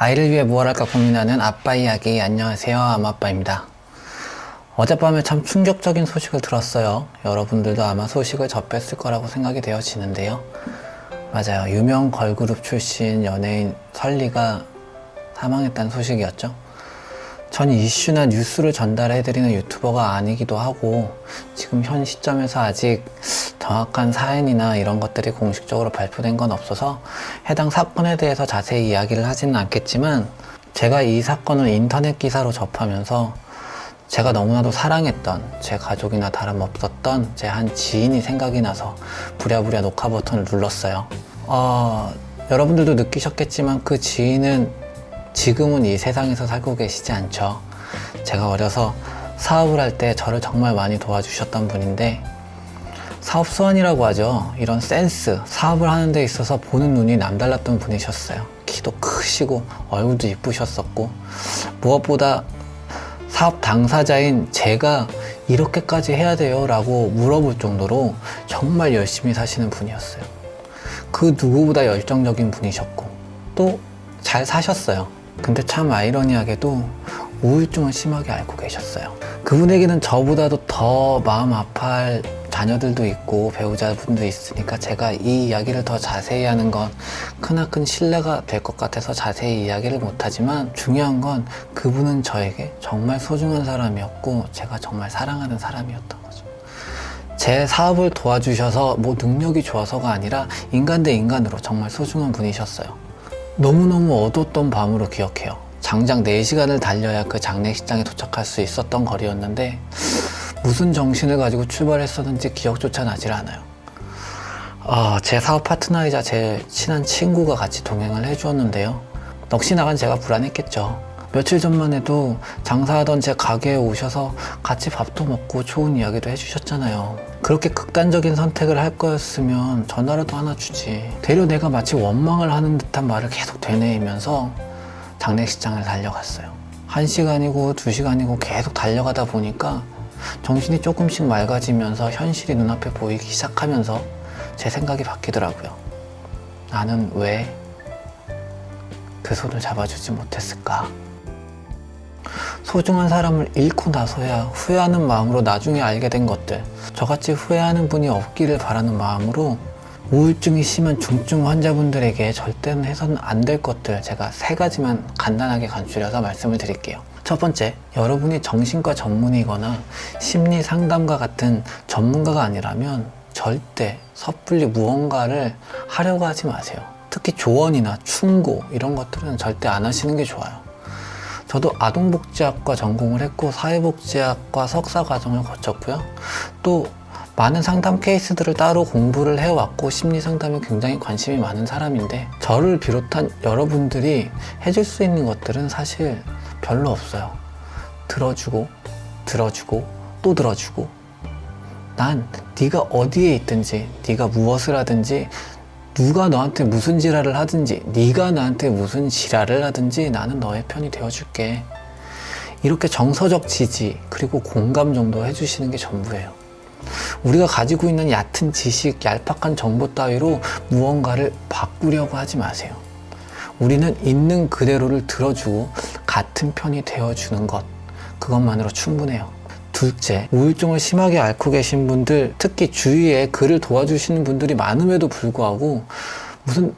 아이를 위해 무엇 할까 고민하는 아빠 이야기. 안녕하세요. 암아빠입니다. 어젯밤에 참 충격적인 소식을 들었어요. 여러분들도 아마 소식을 접했을 거라고 생각이 되어지는데요. 맞아요. 유명 걸그룹 출신 연예인 설리가 사망했다는 소식이었죠. 전 이슈나 뉴스를 전달해드리는 유튜버가 아니기도 하고 지금 현 시점에서 아직 정확한 사연이나 이런 것들이 공식적으로 발표된 건 없어서 해당 사건에 대해서 자세히 이야기를 하지는 않겠지만 제가 이 사건을 인터넷 기사로 접하면서 제가 너무나도 사랑했던 제 가족이나 다름없었던 제 한 지인이 생각이 나서 부랴부랴 녹화 버튼을 눌렀어요. 어, 여러분들도 느끼셨겠지만 그 지인은 지금은 이 세상에서 살고 계시지 않죠. 제가 어려서 사업을 할 때 저를 정말 많이 도와주셨던 분인데 사업 수완이라고 하죠. 이런 센스, 사업을 하는 데 있어서 보는 눈이 남달랐던 분이셨어요. 키도 크시고 얼굴도 이쁘셨었고 무엇보다 사업 당사자인 제가 이렇게까지 해야 돼요 라고 물어볼 정도로 정말 열심히 사시는 분이었어요. 그 누구보다 열정적인 분이셨고 또 잘 사셨어요. 근데 참 아이러니하게도 우울증을 심하게 앓고 계셨어요. 그분에게는 저보다도 더 마음 아파할 자녀들도 있고 배우자분도 있으니까 제가 이 이야기를 더 자세히 하는 건 크나큰 신뢰가 될 것 같아서 자세히 이야기를 못하지만 중요한 건 그분은 저에게 정말 소중한 사람이었고 제가 정말 사랑하는 사람이었던 거죠. 제 사업을 도와주셔서 뭐 능력이 좋아서가 아니라 인간 대 인간으로 정말 소중한 분이셨어요. 너무너무 어두웠던 밤으로 기억해요. 장장 4시간을 달려야 그 장례식장에 도착할 수 있었던 거리였는데 무슨 정신을 가지고 출발했었는지 기억조차 나질 않아요. 어, 제 사업 파트너이자 제 친한 친구가 같이 동행을 해주었는데요. 넋이 나간 제가 불안했겠죠. 며칠 전만 해도 장사하던 제 가게에 오셔서 같이 밥도 먹고 좋은 이야기도 해주셨잖아요. 그렇게 극단적인 선택을 할 거였으면 전화라도 하나 주지. 되려 내가 마치 원망을 하는 듯한 말을 계속 되뇌이면서 장례식장을 달려갔어요. 한 시간이고 두 시간이고 계속 달려가다 보니까 정신이 조금씩 맑아지면서 현실이 눈앞에 보이기 시작하면서 제 생각이 바뀌더라고요. 나는 왜 그 손을 잡아주지 못했을까? 소중한 사람을 잃고 나서야 후회하는 마음으로 나중에 알게 된 것들. 저같이 후회하는 분이 없기를 바라는 마음으로 우울증이 심한 중증 환자분들에게 절대는 해서는 안 될 것들 제가 세 가지만 간단하게 간추려서 말씀을 드릴게요. 첫 번째, 여러분이 정신과 전문이거나 심리 상담가 같은 전문가가 아니라면 절대 섣불리 무언가를 하려고 하지 마세요. 특히 조언이나 충고 이런 것들은 절대 안 하시는 게 좋아요. 저도 아동복지학과 전공을 했고 사회복지학과 석사 과정을 거쳤고요. 또 많은 상담 케이스들을 따로 공부를 해왔고 심리 상담에 굉장히 관심이 많은 사람인데 저를 비롯한 여러분들이 해줄 수 있는 것들은 사실 별로 없어요. 들어주고 들어주고 또 들어주고. 난 네가 어디에 있든지 네가 무엇을 하든지 누가 너한테 무슨 지랄을 하든지 네가 나한테 무슨 지랄을 하든지 나는 너의 편이 되어줄게. 이렇게 정서적 지지 그리고 공감 정도 해주시는 게 전부예요. 우리가 가지고 있는 얕은 지식 얄팍한 정보 따위로 무언가를 바꾸려고 하지 마세요 우리는 있는 그대로를 들어주고 같은 편이 되어주는 것 그것만으로 충분해요 둘째, 우울증을 심하게 앓고 계신 분들, 특히 주위에 그를 도와주시는 분들이 많음에도 불구하고 무슨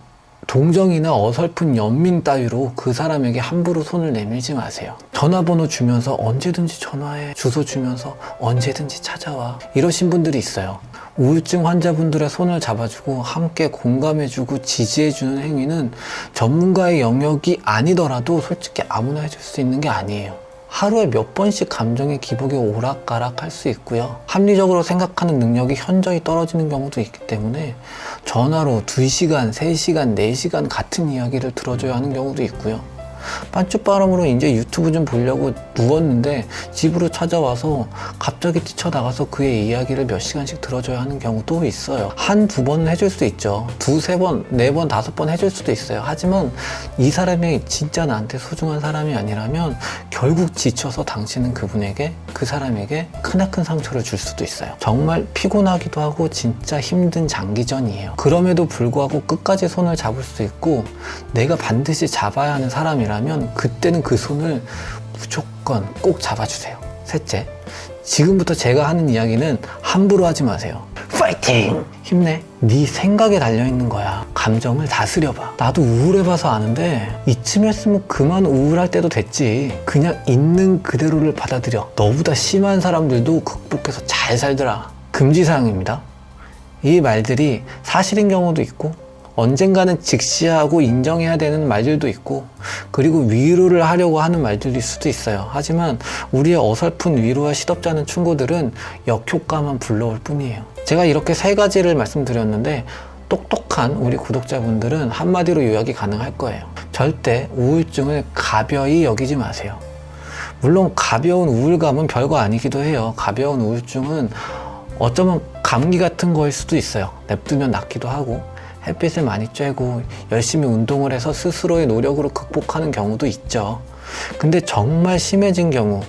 동정이나 어설픈 연민 따위로 그 사람에게 함부로 손을 내밀지 마세요. 전화번호 주면서 언제든지 전화해. 주소 주면서 언제든지 찾아와. 이러신 분들이 있어요. 우울증 환자분들의 손을 잡아주고 함께 공감해주고 지지해주는 행위는 전문가의 영역이 아니더라도 솔직히 아무나 해줄 수 있는 게 아니에요. 하루에 몇 번씩 감정의 기복이 오락가락 할 수 있고요. 합리적으로 생각하는 능력이 현저히 떨어지는 경우도 있기 때문에 전화로 2시간, 3시간, 4시간 같은 이야기를 들어줘야 하는 경우도 있고요. 빤쭈바람으로 이제 유튜브 좀 보려고 누웠는데 집으로 찾아와서 갑자기 뛰쳐나가서 그의 이야기를 몇 시간씩 들어줘야 하는 경우도 있어요. 한 두 번은 해줄 수 있죠. 두세 번, 네 번, 다섯 번 해줄 수도 있어요. 하지만 이 사람이 진짜 나한테 소중한 사람이 아니라면 결국 지쳐서 당신은 그분에게, 그 사람에게 크나큰 상처를 줄 수도 있어요. 정말 피곤하기도 하고 진짜 힘든 장기전이에요. 그럼에도 불구하고 끝까지 손을 잡을 수 있고 내가 반드시 잡아야 하는 사람이라 아니라면 그때는 그 손을 무조건 꼭 잡아주세요. 셋째, 지금부터 제가 하는 이야기는 함부로 하지 마세요. 파이팅! 힘내. 네 생각에 달려있는 거야. 감정을 다스려봐. 나도 우울해봐서 아는데 이쯤 했으면 그만 우울할 때도 됐지. 그냥 있는 그대로를 받아들여. 너보다 심한 사람들도 극복해서 잘 살더라. 금지사항입니다. 이 말들이 사실인 경우도 있고 언젠가는 직시하고 인정해야 되는 말들도 있고 그리고 위로를 하려고 하는 말들일 수도 있어요. 하지만 우리의 어설픈 위로와 시덥잖은 충고들은 역효과만 불러올 뿐이에요. 제가 이렇게 세 가지를 말씀드렸는데 똑똑한 우리 구독자분들은 한마디로 요약이 가능할 거예요. 절대 우울증을 가벼이 여기지 마세요. 물론 가벼운 우울감은 별거 아니기도 해요. 가벼운 우울증은 어쩌면 감기 같은 거일 수도 있어요. 냅두면 낫기도 하고 햇빛을 많이 쬐고 열심히 운동을 해서 스스로의 노력으로 극복하는 경우도 있죠. 근데 정말 심해진 경우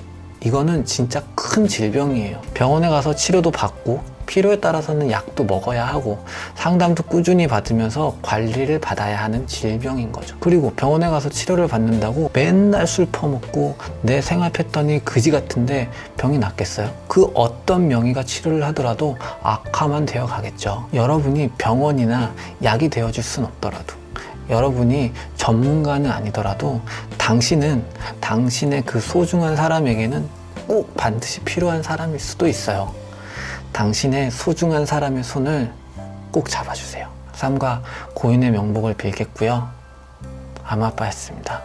이거는 진짜 큰 질병이에요. 병원에 가서 치료도 받고 필요에 따라서는 약도 먹어야 하고 상담도 꾸준히 받으면서 관리를 받아야 하는 질병인 거죠. 그리고 병원에 가서 치료를 받는다고 맨날 술 퍼먹고 내 생활 패턴이 그지 같은데 병이 낫겠어요? 그 어떤 명의가 치료를 하더라도 악화만 되어 가겠죠. 여러분이 병원이나 약이 되어줄 순 없더라도 여러분이 전문가는 아니더라도 당신은 당신의 그 소중한 사람에게는 꼭 반드시 필요한 사람일 수도 있어요. 당신의 소중한 사람의 손을 꼭 잡아주세요. 삶과 고인의 명복을 빌겠고요. 아마빠였습니다.